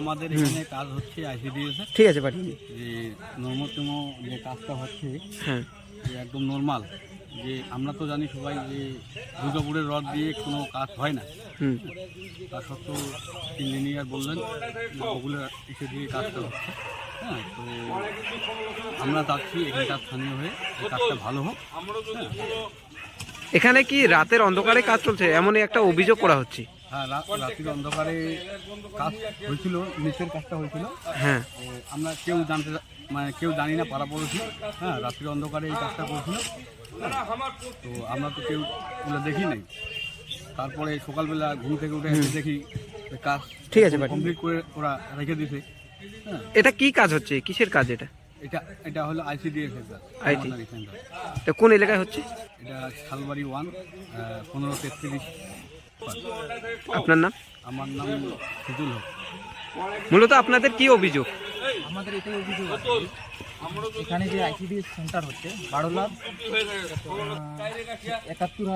আমাদের এখানে কাজ হচ্ছে আইসিডিএস। ঠিক আছে পাঠিয়ে যে নর্মতম যে কাজটা হচ্ছে হ্যাঁ। একদম নর্মাল যে আমরা তো জানি সবাই যে দুর্গাপুরের রড দিয়ে কোনো কাজ হয় না। তা সত্ত্বেও ইঞ্জিনিয়ার বললেন ওগুলো এসে দিয়ে কাজটা হচ্ছে। হ্যাঁ তো আমরা চাচ্ছি এখানকার স্থানীয় হয়ে কাজটা ভালো হোক। হ্যাঁ। এখানে কি রাতের অন্ধকারে কাজ চলছে? এমনই একটা অভিযোগ করা হচ্ছে। হ্যাঁ রাত্রির অন্ধকারে কাজ হয়েছিল নিচের কাজটা হয়েছিল। হ্যাঁ। আমরা কেউ জানতে মানে কেউ জানি না পাড়াপড়শি হ্যাঁ রাত্রির অন্ধকারে এই কাজটা করেছিল। হ্যাঁ, তো আমরা তো কেউ ওগুলো দেখি নাই। তারপরে সকালবেলা ঘুম থেকে উঠে দেখি কাজ ঠিক আছে কমপ্লিট করে ওরা রেখে দিয়েছে। হ্যাঁ। এটা কি কাজ হচ্ছে? কিসের কাজ এটা? এটা এটা হলো আইসিডিএস কাজ এখানকার। এটা কোন এলাকায় হচ্ছে? এটা শালবাড়ি ওয়ান পনেরো তেত্রিশ আপনার নাম? আমার নাম সিদুল হক। মূলত আপনাদের কি অভিযোগ? আমাদের এটাই অভিযোগ আছে এখানে যে আইসিডি সেন্টার হচ্ছে বারো লাখ একাত্তর